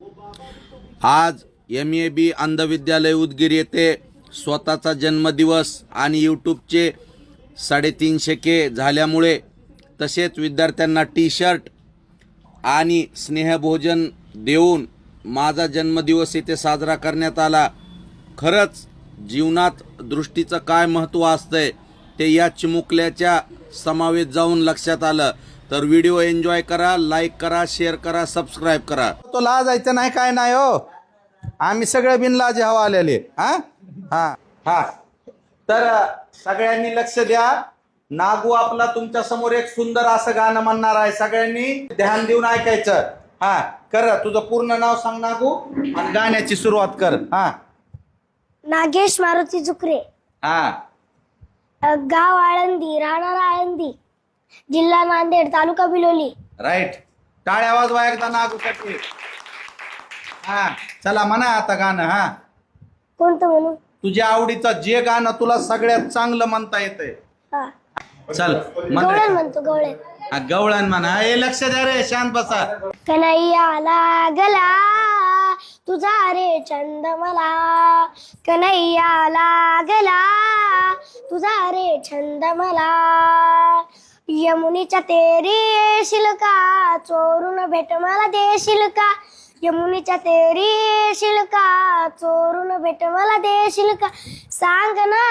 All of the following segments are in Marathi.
आज एम ए बी अंधविद्यालय उदगीर येथे स्वतःचा जन्मदिवस आणि यूट्यूबचे साडेतीनशे के झाल्यामुळे तसेच विद्यार्थ्यांना टी शर्ट आणि स्नेहभोजन देऊन माझा जन्मदिवस इथे साजरा करण्यात आला. खरंच जीवनात दृष्टीचं काय महत्त्व असतंय ते या चिमुकल्याच्या समावेत जाऊन लक्षात आलं. तर व्हिडिओ एन्जॉय करा लाईक करा शेअर करा सबस्क्राईब करा. तो लाजायचं नाही काय नाही हो. आम्ही सगळे बिनलाजे हवा आलेले. हा? हा. हा. तर सगळ्यांनी लक्ष द्या. नागू आपला तुमच्यासमोर एक सुंदर असं गाणं म्हणणार आहे. सगळ्यांनी ध्यान देऊन ऐकायचं. हा. कर तुझं पूर्ण नाव सांग नागू. आणि गाण्याची सुरुवात कर. हा. नागेश मारुती चुकरे हा. गाव आळंदी राहणार आळंदी. जिल्हा नांदेड तालुका बिलोली. राईट. टाळ्या वाजवा एकदा नागूसाठी हा चला म्हणा आता गाणं हा. कोणतं म्हणू? तुझ्या आवडीचं जे गाणं तुला सगळ्यात चांगलं म्हणता येतंय. हा. चल गवळण म्हण म्हणतो गवळण. हा, गवळण म्हणा. हे लक्ष द्या रे शांत बसा. कन्हैया लागला तुझा रे छंद मला. कन्हैया लागला तुझा रे छंद मला. यमुनीच्या तेरी येशील का? चोरून भेट मला देशील का? यमुनीच्या तेरी येशील का? चोरून भेट मला देशील का? सांग ना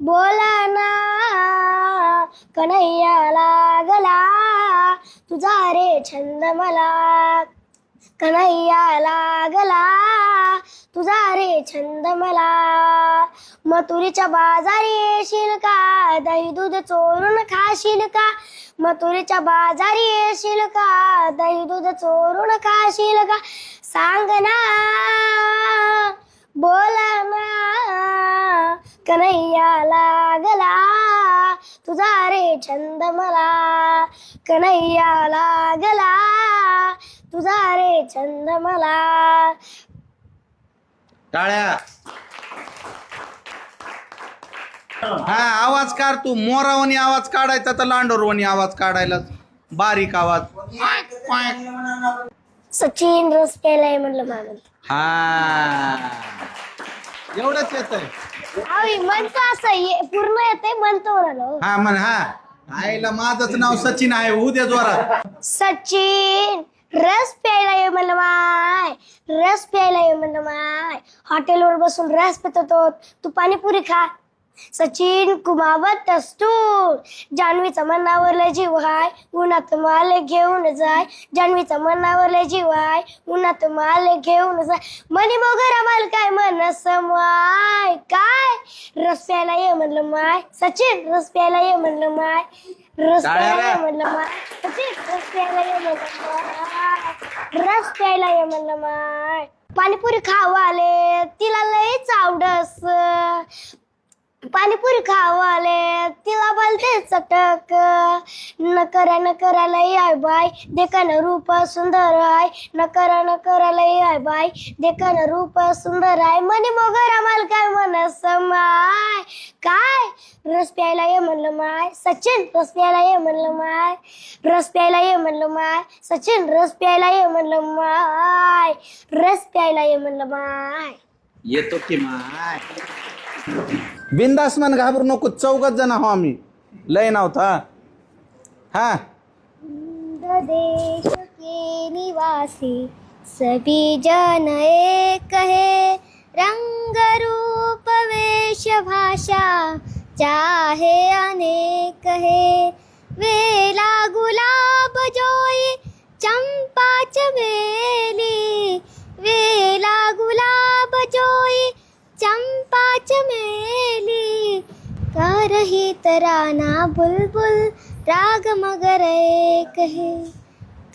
बोला ना. कन्हैया लागला तुझा रे छंद मला कन्हैया लागला. तुझा रे छंद मला. मथुरीच्या बाजारी येशील का? दही दूध चोरून खाशील का? मथुरीच्या बाजारी येशील का? दही दूध चोरून खाशील का? सांग ना. बोला ना. कन्हैया लागला. तुझा रे छंद मला. कन्हैया लागला. तुझा रे छंद मला. टाळ्या. हा आवाज काढ तू. मोरावणी आवाज काढायचा तर लांडोरवणी आवाज काढायला बारीक आवाज. सचिन रस प्यायलाय म्हणलं मागं हा. एवढंच येत आहे आवी म्हणतो असं ये- पूर्ण येते म्हणतो म्हणालो. हा म्हण हा. आईला माझंच नाव सचिन आहे. उद्या जोरात. सचिन! रस प्यायला ये म्हणलं माय. रस प्यायला ये म्हणलं माय. हॉटेलवर बसून रस पित होतो तू पाणीपुरी खा. सचिन कुमावत असतो जान्हवीचा मनावरला जीव हाय उन्हात माल घेऊन जाय. जान्हवीचा मनावरला जीव हाय उन्हात माल घेऊन जाय. मनी मोगरा माल काय मन समाय काय? रस प्यायला ये म्हणलं माय. सचिन रस प्यायला ये म्हणलं माय. रस प्यायला ये. म्हणलं माय. सचिन रस प्यायला ये म्हणलं माय. रस प्यायला ये म्हणलं माय. पाणीपुरी खावाले तिला लयच आवडस. पाणीपुरी खावाले तिला बोलते चटक न करा न करायला याय बाय देखन रूप सुंदर आहे न करा न करायला याय बाय देखन रूप सुंदर आहे. मनी मोगरा माल काय मन समाय काय? रस प्यायला ये म्हणलं माय सचिन रस प्यायला ये म्हणलं माय रस प्यायला ये म्हणलं माय सचिन रस प्यायला ये म्हणलं माय रस प्यायला ये म्हणलं माय. येतो की माय. बिंदास मन घाबरू, नको चौघच जण हो आम्ही. लय नव्हता हा? देश के निवासी, सभी जन एक है. रंग रूप वेश भाषा चाहे अनेक है. वेला गुलाब जोई, चंपा चमेली, वेला गुलाब जोई काच मेली। का रही तराना बुलबुल? राग मगर एक है।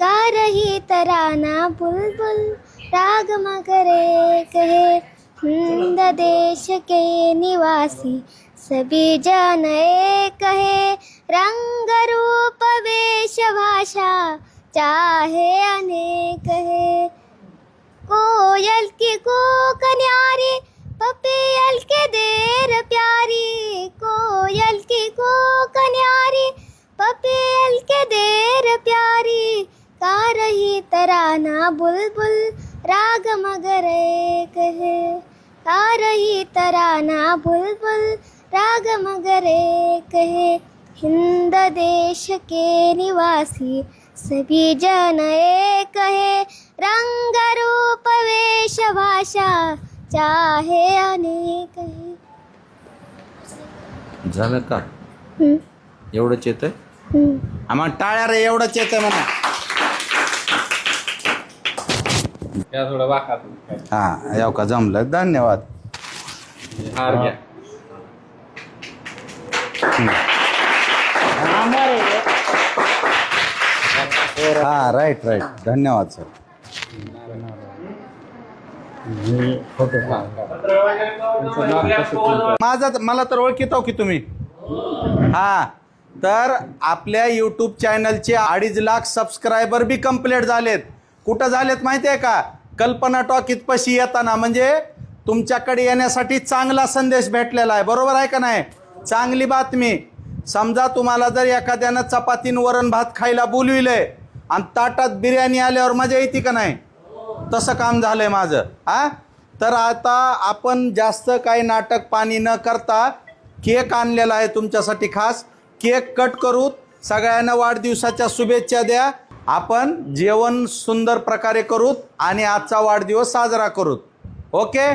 का रही तराना बुलबुल? राग मगर एक है। हिंद देश के निवासी सभी जन एक है। रंग रूप वेश भाषा चाहे अनेक है। कोयल की को कन्यारी पपियल के देर प्यारी कोयल की को कन्यारी पपियल के देर प्यारी का रही तराना बुलबुल राग मगर एक है। का रही तराना बुलबुल राग मगर एक है। हिंद देश के निवासी सभी जन एक है। रंग रूप वेश भाषा चाहे अनेक है झालं का? हम्म, एवढंच हम्म. आम्हाला टाळ्या रे एवढंच येतंय म्हणा. या थोडं वाका हा येऊ का? जमलं? धन्यवाद. हार घ्या. हा राईट राईट धन्यवाद सर माझा मला तर ओळखीतो की तुम्ही. हा. तर आपल्या यूट्यूब चॅनलचे अडीच लाख सबस्क्रायबर बी कंप्लीट झालेत. कुठं झालेत माहिती आहे का? कल्पना टॉक इतपशी येताना. म्हणजे तुमच्याकडे येण्यासाठी चांगला संदेश भेटलेला आहे. बरोबर आहे का नाही? चांगली बातमी. समजा तुम्हाला जर एखाद्यानं चपातीन वरण भात खायला बोलविलंय आणि ताटात बिर्याणी आल्यावर मजा येते का नाही? तसं काम झालं आहे माझं. हा तर आता आपण जास्त काही नाटक पाणी न करता केक आणलेला आहे तुमच्यासाठी खास. केक कट करू. सगळ्यांना वाढदिवसाच्या शुभेच्छा द्या. आपण जेवण सुंदर प्रकारे करूत आणि आजचा वाढदिवस साजरा करूत ओके?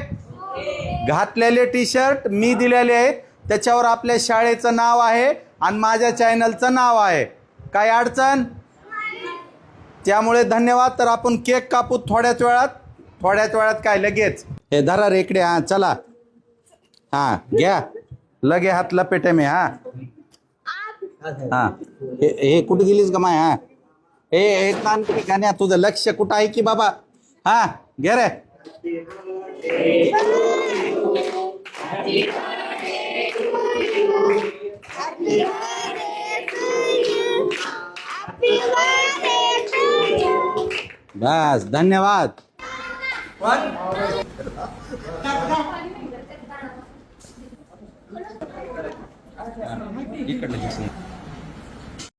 घातलेले टी शर्ट मी दिलेले आहेत. त्याच्यावर आपल्या शाळेचं नाव आहे आणि माझ्या चॅनलचं नाव आहे. काय अडचण? त्यामुळे धन्यवाद. तर आपण केक कापू थोड्याच वेळात. थोड्याच वेळात काय? लगेच. हे धरा रेकडे हा चला. हा घ्या. लगे हात लपेटे मी. हा. हा. हे हे कुठे गेलीस का माय? हा. हे एक नानकडी गाण्या तुझं लक्ष कुठं आहे की बाबा? हा घे रे. बस धन्यवाद. इकडलं